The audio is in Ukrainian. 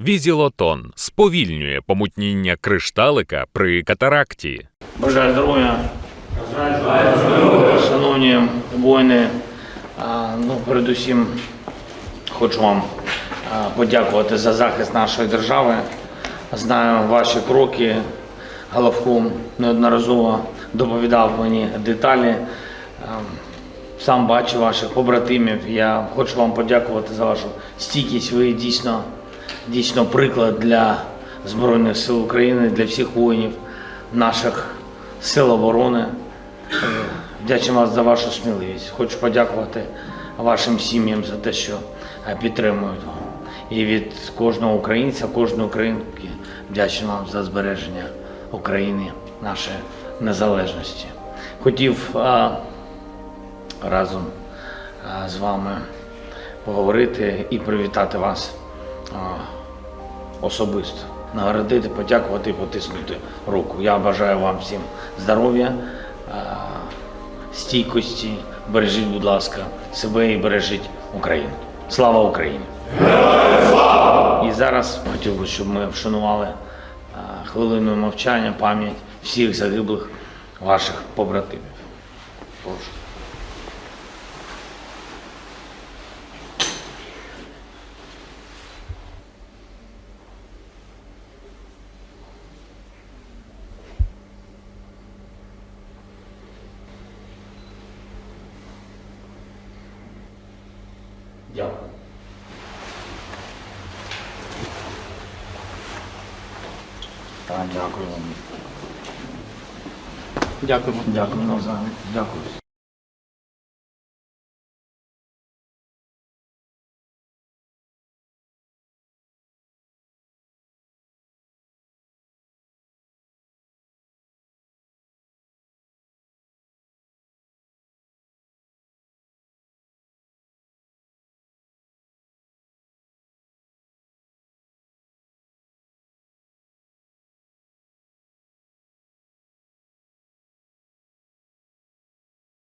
Візілотон сповільнює помутніння кришталика при катаракті. Бажаю здоров'я. Шановні воїни, ну, передусім хочу вам подякувати за захист нашої держави. Знаю ваші кроки. Головком неодноразово доповідав мені деталі. Сам бачу ваших побратимів. Я хочу вам подякувати за вашу стійкість. Ви дійсно, дійсно приклад для Збройних сил України, для всіх воїнів наших сил оборони. Е, Вдячний вас за вашу сміливість. Хочу подякувати вашим сім'ям за те, що е, підтримують вам. І від кожного українця, кожної українки вдячний вам за збереження України, нашої незалежності. Хотів а, разом а, з вами поговорити і привітати вас особисто. Нагородити, подякувати потиснути руку. Я бажаю вам всім здоров'я, стійкості. Бережіть, будь ласка, себе і бережіть Україну. Слава Україні! І зараз хотів би, щоб ми вшанували хвилиною мовчання пам'ять всіх загиблих ваших побратимів. Прошу. Дякую. Так, дякую вам. Дякуємо. Дякую. Дякую.